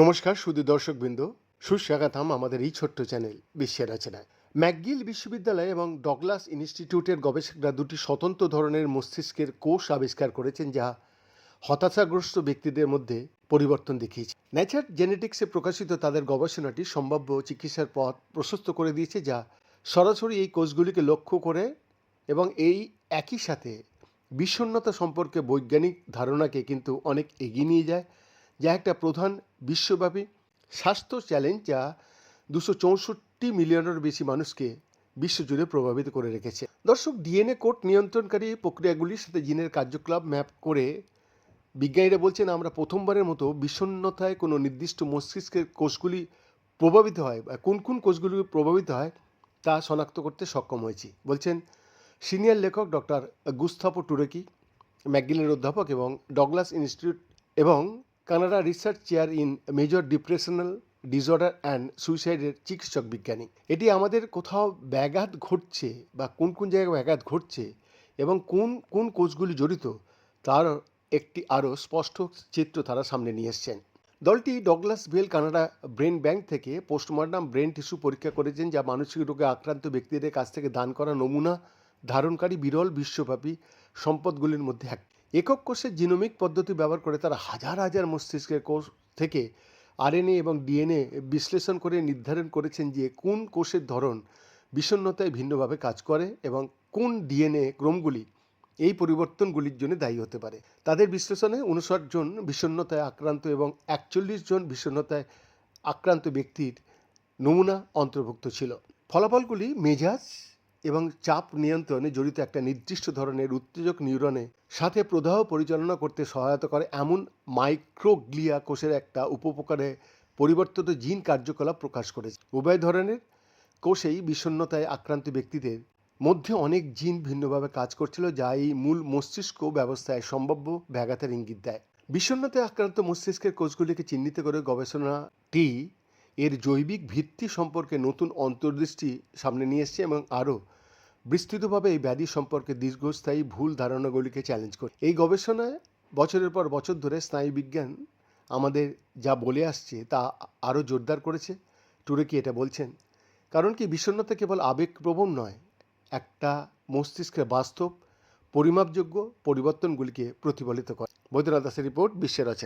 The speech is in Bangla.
নমস্কার শুধু দর্শকবৃন্দ, সুস্বাগতম আমাদের এই ছোট্ট চ্যানেল বিশ্বের রচনায়। ম্যাকগিল বিশ্ববিদ্যালয় এবং ডগলাস ইনস্টিটিউটের গবেষকরা দুটি স্বতন্ত্র ধরনের মস্তিষ্কের কোষ আবিষ্কার করেছেন, যা হতাশাগ্রস্ত ব্যক্তিদের মধ্যে পরিবর্তন দেখিয়েছে। ন্যাচার জেনেটিক্সে প্রকাশিত তাদের গবেষণাটি সম্ভাব্য চিকিৎসার পথ প্রশস্ত করে দিয়েছে, যা সরাসরি এই কোষগুলিকে লক্ষ্য করে এবং এই একই সাথে বিষণ্ণতা সম্পর্কে বৈজ্ঞানিক ধারণাকে কিন্তু অনেক এগিয়ে নিয়ে যায়, যা একটা প্রধান বিশ্বব্যাপী স্বাস্থ্য চ্যালেঞ্জ যা দুশো চৌষট্টি মিলিয়নের বেশি মানুষকে বিশ্বজুড়ে প্রভাবিত করে রেখেছে। দর্শক, ডিএনএ কোড নিয়ন্ত্রণকারী প্রক্রিয়াগুলির সাথে জিনের কার্যকলাপ ম্যাপ করে বিজ্ঞানীরা বলছেন, আমরা প্রথমবারের মতো বিষণ্ণতায় কোনো নির্দিষ্ট মস্তিষ্কের কোষগুলি প্রভাবিত হয় বা কোন কোন কোষগুলি প্রভাবিত হয় তা শনাক্ত করতে সক্ষম হয়েছি, বলছেন সিনিয়র লেখক ডক্টর গুস্তাপো টুরেকি, ম্যাকগিলের অধ্যাপক এবং ডগলাস ইনস্টিটিউট এবং Canada research chair in major depressional disorder and সুইসাইডের চিকিৎসক বিজ্ঞানী। এটি আমাদের কোথাও ব্যাঘাত ঘটছে বা কোন কোন জায়গায় ব্যাঘাত ঘটছে এবং কোন কোন কোচগুলি জড়িত তার একটি আরও স্পষ্ট চিত্র তারা সামনে নিয়ে এসছেন। দলটি Douglas Bell Canada brain bank থেকে পোস্টমর্টম ব্রেন টিস্যু পরীক্ষা করেছেন যা মানসিক রোগে আক্রান্ত ব্যক্তিদের কাছ থেকে দান করা নমুনা ধারণকারী বিরল বিশ্বব্যাপী সম্পদগুলির মধ্যে এক। একক কোষের জিনোমিক পদ্ধতি ব্যবহার করে তারা হাজার হাজার মস্তিষ্কের কোষ থেকে আরএনএ এবং ডিএনএ বিশ্লেষণ করে নির্ধারণ করেছেন যে কোন কোষের ধরন বিষণ্ণতায় ভিন্নভাবে কাজ করে এবং কোন ডিএনএ ক্রমগুলি এই পরিবর্তনগুলির জন্য দায়ী হতে পারে। তাদের বিশ্লেষণে উনষাট জন বিষণ্ণতায় আক্রান্ত এবং একচল্লিশ জন বিষণ্ণতায় আক্রান্ত ব্যক্তির নমুনা অন্তর্ভুক্ত ছিল। ফলাফলগুলি মেজাজ এবং চাপ নিয়ন্ত্রণে জড়িত একটা নির্দিষ্ট ধরনের উত্তেজক নিউরনে সাথে প্রদাহ পরিচালনা করতে সহায়তা করে এমন মাইক্রোগ্লিয়া কোষের একটা উপপ্রকারে পরিবর্তিত জিন কার্যকলাপ প্রকাশ করেছে। উভয় ধরনের কোষেই বিষণ্ণতায় আক্রান্ত ব্যক্তিদের মধ্যে অনেক জিন ভিন্নভাবে কাজ করছিল, যা এই মূল মস্তিষ্ক ব্যবস্থায় সম্ভাব্য ব্যাঘাতের ইঙ্গিত দেয়। বিষণ্ণতায় আক্রান্ত মস্তিষ্কের কোষগুলিকে চিহ্নিত করে গবেষণাটি এর জৈবিক ভিত্তি সম্পর্কে নতুন অন্তর্দৃষ্টি সামনে নিয়ে এসছে এবং আরও বিস্তৃতভাবে এই ব্যাধি সম্পর্কে দীর্ঘস্থায়ী ভুল ধারণাগুলিকে চ্যালেঞ্জ করে। এই গবেষণায় বছরের পর বছর ধরে স্নায়ুবিজ্ঞান আমাদের যা বলে আসছে তা আরও জোরদার করেছে। টুরেকি এটা বলছেন, কারণ কি বিষণ্ণতা কেবল আবেগপ্রবণ নয়, একটা মস্তিষ্কের বাস্তব, পরিমাপযোগ্য পরিবর্তনগুলিকে প্রতিফলিত করে। বৈদ্যনাথ দাসের রিপোর্ট বিশ্বের রচনা।